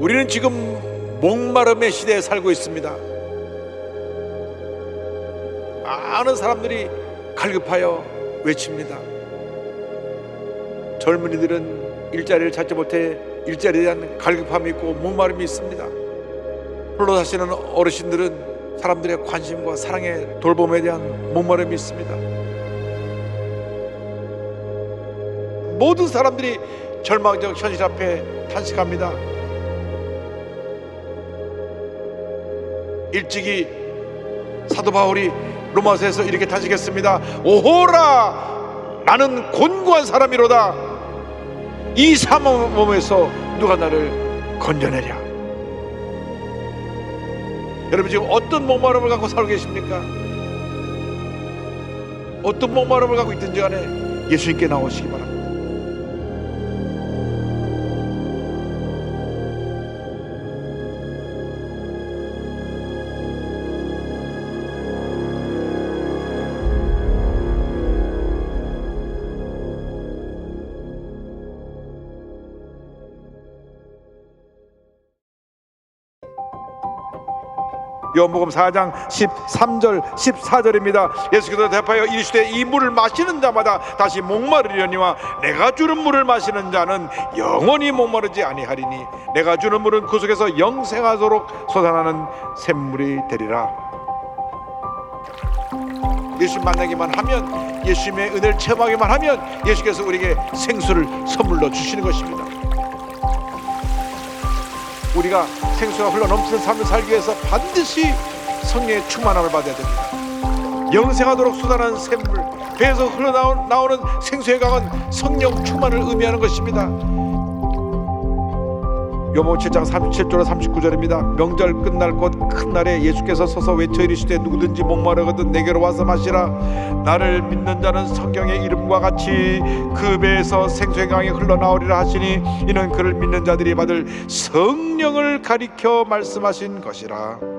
우리는 지금 목마름의 시대에 살고 있습니다. 많은 사람들이 갈급하여 외칩니다. 젊은이들은 일자리를 찾지 못해 일자리에 대한 갈급함이 있고 목마름이 있습니다. 홀로 사시는 어르신들은 사람들의 관심과 사랑의 돌봄에 대한 목마름이 있습니다. 모든 사람들이 절망적 현실 앞에 탄식합니다. 일찍이 사도 바울이 로마서에서 이렇게 탄식했습니다. 오호라 나는 곤고한 사람이로다. 이 사망 몸에서 누가 나를 건져내랴. 여러분 지금 어떤 목마름을 갖고 살고 계십니까? 어떤 목마름을 갖고 있든지 간에 예수님께 나오시기 바랍니다. 요한복음 4장 13절 14절입니다. 예수께서 대파여 이르시되 이 물을 마시는 자마다 다시 목마르려니와 내가 주는 물을 마시는 자는 영원히 목마르지 아니하리니 내가 주는 물은 그 속에서 영생하도록 솟아나는 샘물이 되리라. 예수 만나기만 하면 예수님의 은혜를 체험하기만 하면 예수께서 우리에게 생수를 선물로 주시는 것입니다. 우리가 생수가 흘러 넘치는 삶을 살기 위해서 반드시 성령의 충만함을 받아야 됩니다. 영생하도록 쏟아나는 샘물, 배에서 흘러나오는 생수의 강은 성령 충만을 의미하는 것입니다. 요모 7장 37절로 39절입니다. 명절 끝날 곧 큰 날에 예수께서 서서 외쳐 이르시되 누구든지 목마르거든 내게로 와서 마시라. 나를 믿는 자는 성경의 이름과 같이 그 배에서 생수의 강이 흘러나오리라 하시니 이는 그를 믿는 자들이 받을 성령을 가리켜 말씀하신 것이라.